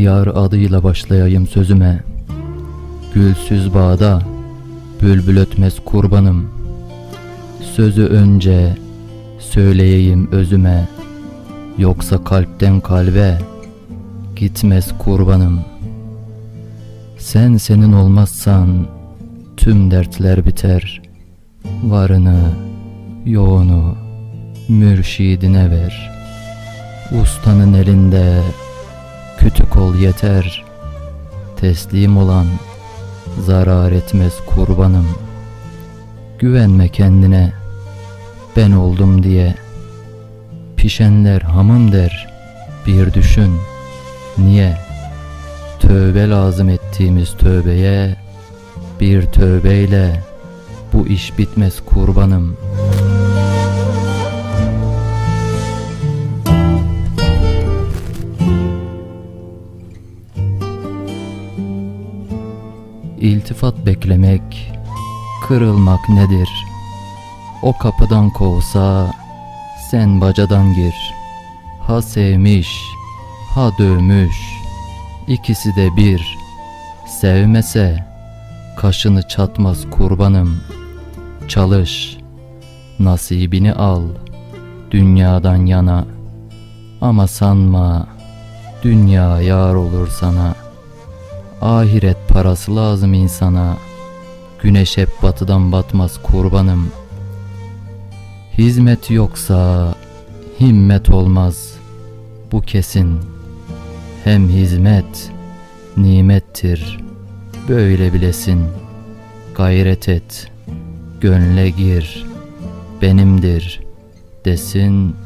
Yar adıyla başlayayım sözüme. Gülsüz bağda bülbül ötmez kurbanım. Sözü önce söyleyeyim özüme. Yoksa kalpten kalbe gitmez kurbanım. Sen senin olmazsan tüm dertler biter. Varını, yoğunu mürşidine ver. Ustanın elinde kütük ol yeter. Teslim olan zarar etmez kurbanım. Güvenme kendine ben oldum diye. Pişenler hamım der bir düşün. Niye? Tövbe lazım ettiğimiz tövbeye bir tövbeyle bu iş bitmez kurbanım. İltifat beklemek, kırılmak nedir? O kapıdan kovsa sen bacadan gir. Ha sevmiş, ha dövmüş, ikisi de bir. Sevmese kaşını çatmaz kurbanım. Çalış, nasibini al dünyadan yana. Ama sanma dünya yar olur sana. Ahiret parası lazım insana. Güneş hep batıdan batmaz kurbanım. Hizmet yoksa himmet olmaz. Bu kesin. Hem hizmet nimettir. Böyle bilesin. Gayret et. Gönle gir. Benimdir desin.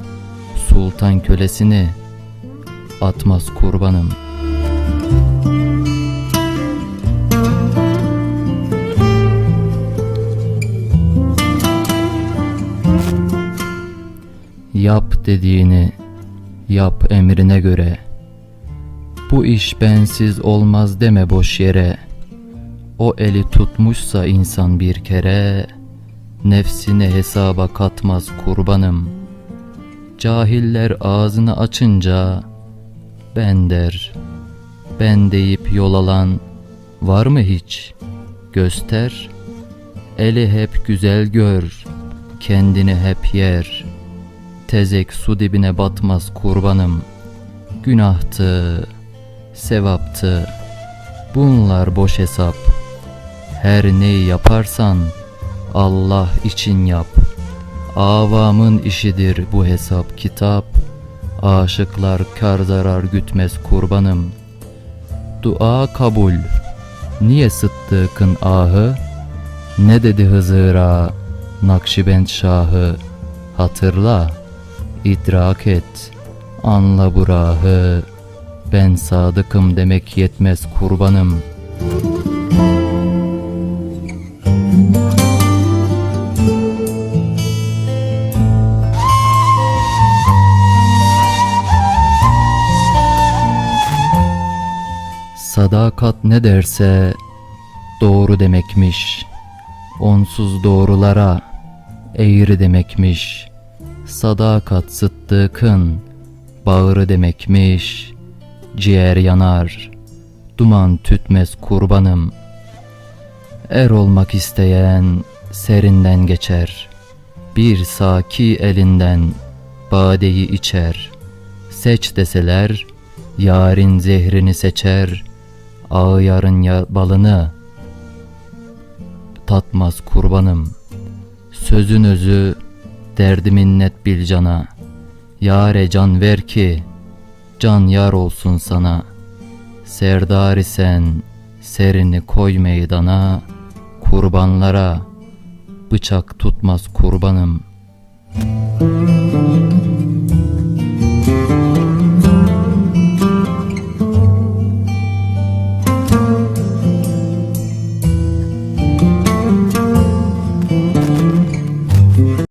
Sultan kölesini atmaz kurbanım. Yap dediğini yap emrine göre. Bu iş bensiz olmaz deme boş yere. O eli tutmuşsa insan bir kere nefsine hesaba katmaz kurbanım. Cahiller ağzını açınca ben der. Ben deyip yol alan var mı hiç? Göster. Eli hep güzel gör. Kendini hep yer. Tezek su dibine batmaz kurbanım. Günahtı, sevaptı. Bunlar boş hesap. Her neyi yaparsan Allah için yap. Avamın işidir bu hesap kitap. Aşıklar kar zarar gütmez kurbanım. Dua kabul. Niye sıddıkın ahı? Ne dedi Hızır'a Nakşibend Şahı? Hatırla, idrak et, anla bu rahı. Ben sadıkım demek yetmez kurbanım. Sadakat ne derse doğru demekmiş. Onsuz doğrulara eğri demekmiş. Sadakat sıddıkın bağrı demekmiş. Ciğer yanar, duman tütmez kurbanım. Er olmak isteyen serinden geçer. Bir saki elinden badeyi içer. Seç deseler yarın zehrini seçer. Ağyarın ya balını tatmaz kurbanım. Sözün özü derdi minnet bil cana. Yare can ver ki can yar olsun sana. Serdar isen serini koy meydana. Kurbanlara bıçak tutmaz kurbanım.